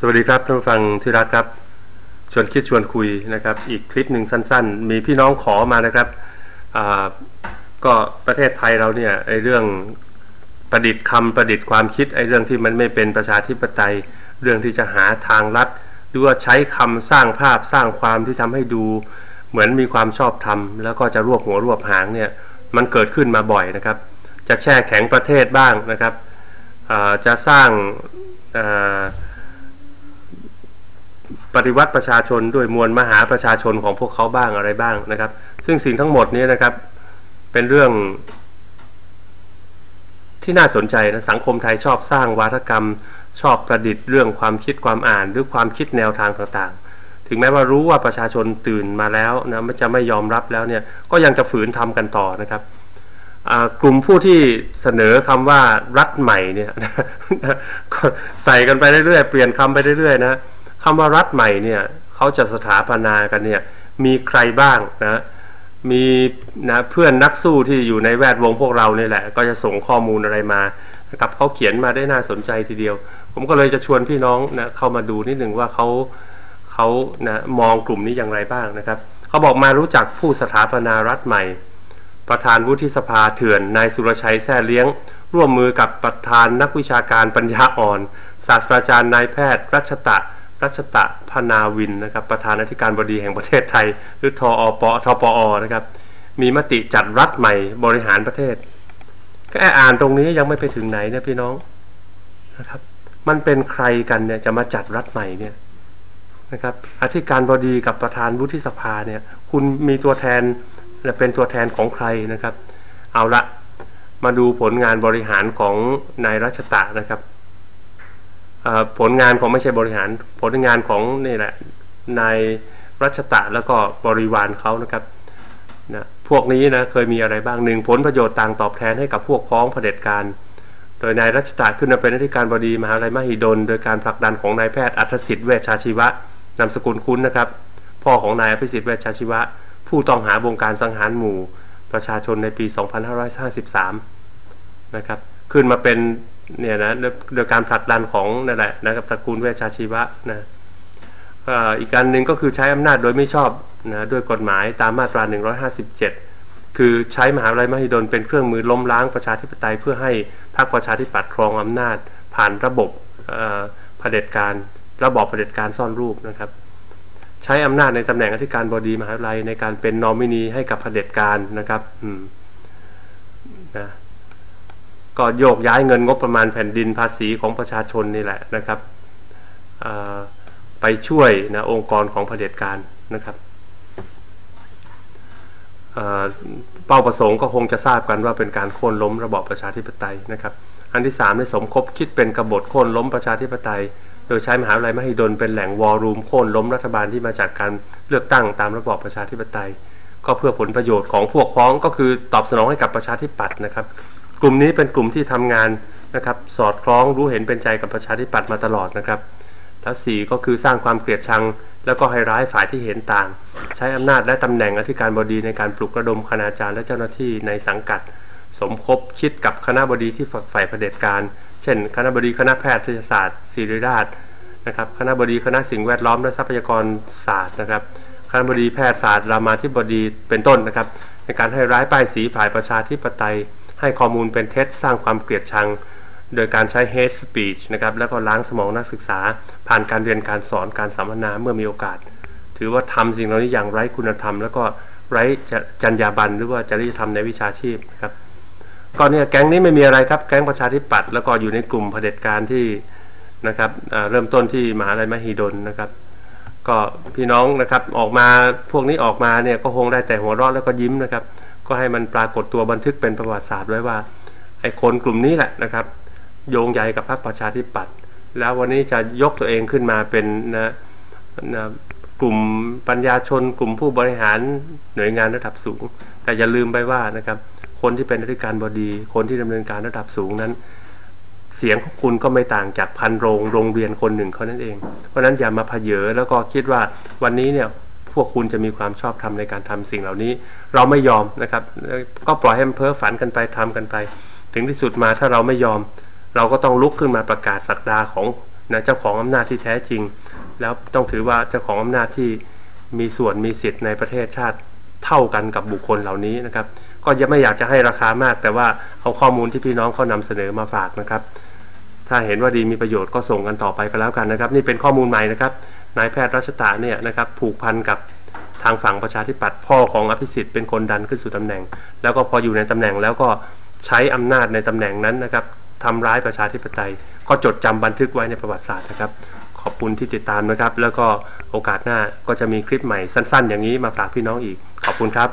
สวัสดีครับท่านผู้ฟังที่รักครับ ชวนคิดชวนคุยนะครับ อีกคลิปหนึ่งสั้น ๆ มีพี่น้องขอมานะครับก็ประเทศไทยเราเนี่ยไอเรื่องประดิษฐ์คำประดิษฐ์ความคิดไอเรื่องที่มันไม่เป็นประชาธิปไตย เรื่องที่จะหาทางลัดหรือว่าใช้คำสร้างภาพสร้างความที่ทำให้ดู เหมือนมีความชอบธรรมแล้วก็จะรวบหัวรวบหางเนี่ยมันเกิดขึ้นมาบ่อยนะครับ จะแช่แข็งประเทศบ้างนะครับจะสร้างอ ปฏิวัติประชาชนด้วยมวลมหาประชาชนของพวกเขาบ้างอะไรบ้างนะครับ ซึ่งสิ่งทั้งหมดนี้นะครับ เป็นเรื่องที่น่าสนใจนะสังคมไทยชอบสร้างวาทกรรม ชอบประดิษฐ์เรื่องความคิดความอ่านหรือความคิดแนวทางต่างๆ ถึงแม้ว่ารู้ว่าประชาชนตื่นมาแล้วนะมันจะไม่ยอมรับแล้วเนี่ยก็ยังจะฝืนทำกันต่อนะครับกลุ่มผู้ที่เสนอคำว่ารัฐใหม่เนี่ยใส่กันไปเรื่อยๆเปลี่ยนคำไปเรื่อยๆนะ คำว่ารัฐใหม่เนี่ยเขาจะสถาปนากันเนี่ยมีใครบ้างนะมีนะเพื่อนนักสู้ที่อยู่ในแวดวงพวกเราเนี่ยแหละ ก็จะส่งข้อมูลอะไรมานะครับเขาเขียนมาได้น่าสนใจทีเดียว ผมก็เลยจะชวนพี่น้องนะเข้ามาดูนิดหนึ่งว่าเขาเขานะมองกลุ่มนี้อย่างไรบ้างนะครับเขาบอกมารู้จักผู้สถาปนารัฐใหม่ ประธานวุฒิสภาเถื่อนนายสุรชัยแซ่เลี้ยง ร่วมมือกับประธานนักวิชาการปัญญาอ่อน ศาสตราจารย์นายแพทย์ รัชตะ รัชตะพนาวินนะครับประธานอธิการบดีแห่งประเทศไทย หรือทอปทปอนะครับมีมติจัดรัฐใหม่บริหารประเทศแค่อ่านตรงนี้ยังไม่ไปถึงไหนนี่ยพี่น้องนะครับมันเป็นใครกันเนี่ยจะมาจัดรัฐใหม่เนี่ยนะครับอธิการบดีกับประธานวุฒิสภาเนี่ยคุณมีตัวแทนและเป็นตัวแทนของใครนะครับ เอาละมาดูผลงานบริหารของนายรัชตะนะครับ ผลงานของไม่ใช่บริหาร ผลงานของนี่แหละนายรัชตะแล้วก็บริวารเขานะครับนะพวกนี้นะเคยมีอะไรบ้างหนึ่งผลประโยชน์ต่างตอบแทนให้กับพวกพ้องเผด็จการ โดยนายรัชตะขึ้นมาเป็นอธิการบดีมหาวิทยาลัยมหิดล โดยการผลักดันของนายแพทย์อัธสิทธิ์เวชชาชีวะนามสกุลคุ้นนะครับพ่อของนายอภิสิทธิ์เวชชาชีวะ ผู้ต้องหาบงการสังหารหมู่ ประชาชนในปี 2553 นะครับขึ้นมาเป็น เนี่ยนะโดยการผลักดันของนั่นแหละนะครับตระกูลเวชชาชีวะนะอีกการหนึ่งก็คือใช้อำนาจโดยไม่ชอบนะด้วยกฎหมายตามมาตรา 157 คือใช้มหาวิทยาลัยมหิดลเป็นเครื่องมือล้มล้างประชาธิปไตยเพื่อให้พรรคประชาธิปัตย์ครองอำนาจ ผ่านระบบเอ่อเผด็จการระบอบเผด็จการซ่อนรูปนะครับ ใช้อำนาจในตำแหน่งอธิการบดีมหาวิทยาลัยในการเป็นนอมินีให้กับเผด็จการนะครับอืมนะ ก็โยกย้ายเงินงบประมาณแผ่นดินภาษีของประชาชนนี่แหละนะครับไปช่วยนะองค์กรของเผด็จการนะครับเเป้าประสงค์ก็คงจะทราบกันว่าเป็นการโค่นล้มระบอบประชาธิปไตยนะครับ อันที่3ในสมคบคิดเป็นกบฏโค่นล้มประชาธิปไตย โดยใช้มหาวิทยาลัยมหิดลเป็นแหล่งวอลลุ่มโค่นล้มรัฐบาลที่มาจากการเลือกตั้งตามระบอบประชาธิปไตย ก็เพื่อผลประโยชน์ของพวกพ้องก็คือตอบสนองให้กับประชาธิปัตย์นะครับ กลุ่มนี้เป็นกลุ่มที่ทำงานนะครับสอดคล้องรู้เห็นเป็นใจกับประชาธิปัตย์มาตลอดนะครับ แล้วสี่ก็คือสร้างความเกลียดชัง แล้วก็ให้ร้ายฝ่ายที่เห็นต่าง ใช้อำนาจและตำแหน่งอธิการบดีในการปลุกระดมคณาจารย์และเจ้าหน้าที่ในสังกัด สมคบคิดกับคณะบดีที่ฝักใฝ่เผด็จการ เช่น คณะบดีคณะแพทยศาสตร์ศิริราชนะครับคณะบดีคณะสิ่งแวดล้อมและทรัพยากรศาสตร์นะครับคณะบดีแพทยศาสตร์รามาธิบดีเป็นต้นนะครับ ในการให้ร้ายป้ายสีฝ่ายประชาธิปไตย ให้ข้อมูลเป็นเท็จสร้างความเกลียดชัง โดยการใช้ hate speech นะครับแล้วก็ล้างสมองนักศึกษา ผ่านการเรียนการสอนการสัมมนาเมื่อมีโอกาส ถือว่าทำสิ่งเหล่านี้อย่างไร้คุณธรรม แล้วก็ไร้จรรยาบรรณหรือว่าจริยธรรมในวิชาชีพนะครับก็เนี่ยแก๊งนี้ไม่มีอะไรครับ แก๊งประชาธิปัตย์แล้วก็อยู่ในกลุ่มเผด็จการที่นะครับเริ่มต้นที่มหาลัยมหิดลนะครับ ก็พี่น้องนะครับออกมาพวกนี้ออกมาเนี่ยก็คงได้แต่หัวเราะแล้วก็ยิ้มนะครับ ก็ให้มันปรากฏตัวบันทึกเป็นประวัติศาสตร์ไว้ว่าไอ้คนกลุ่มนี้แหละนะครับ โยงใยกับพรรคประชาธิปัตย์แล้ววันนี้จะยกตัวเองขึ้นมาเป็นนะนะกลุ่มปัญญาชน กลุ่มผู้บริหารหน่วยงานระดับสูง แต่อย่าลืมไปว่านะครับคนที่เป็นอธิการบดี คนที่ดำเนินการระดับสูงนั้น เสียงของคุณก็ไม่ต่างจากพันโรงโรงเรียนคนหนึ่งเขานั่นเอง เพราะฉะนั้นอย่ามาพเยอแล้วก็คิดว่าวันนี้เนี่ย พวกคุณจะมีความชอบธรรมในการทำสิ่งเหล่านี้ เราไม่ยอมนะครับ ก็ปล่อยให้มันเพ้อฝันกันไปทำกันไป ถึงที่สุดมาถ้าเราไม่ยอม เราก็ต้องลุกขึ้นมาประกาศสักดาของนะเจ้าของอำนาจที่แท้จริง แล้วต้องถือว่าเจ้าของอำนาจที่มีส่วนมีสิทธิ์ในประเทศชาติเท่ากันกับบุคคลเหล่านี้นะครับ ก็ยังไม่อยากจะให้ราคามาก แต่ว่าเอาข้อมูลที่พี่น้องเขานำเสนอมาฝากนะครับ ถ้าเห็นว่าดีมีประโยชน์ก็ส่งกันต่อไปก็แล้วกันนะครับ นี่เป็นข้อมูลใหม่นะครับนายแพทย์รัชตาเนี่ยนะครับผูกพันกับทางฝั่งประชาธิปัตย์พ่อของอภิสิทธิ์เป็นคนดันขึ้นสู่ตำแหน่ง แล้วก็พออยู่ในตำแหน่งแล้วก็ใช้อำนาจในตำแหน่งนั้นนะครับทำร้ายประชาธิปไตย ก็จดจำบันทึกไว้ในประวัติศาสตร์นะครับ ขอบคุณที่ติดตามนะครับ แล้วก็โอกาสหน้าก็จะมีคลิปใหม่สั้น ๆ อย่างนี้มาฝากพี่น้องอีก ขอบคุณครับ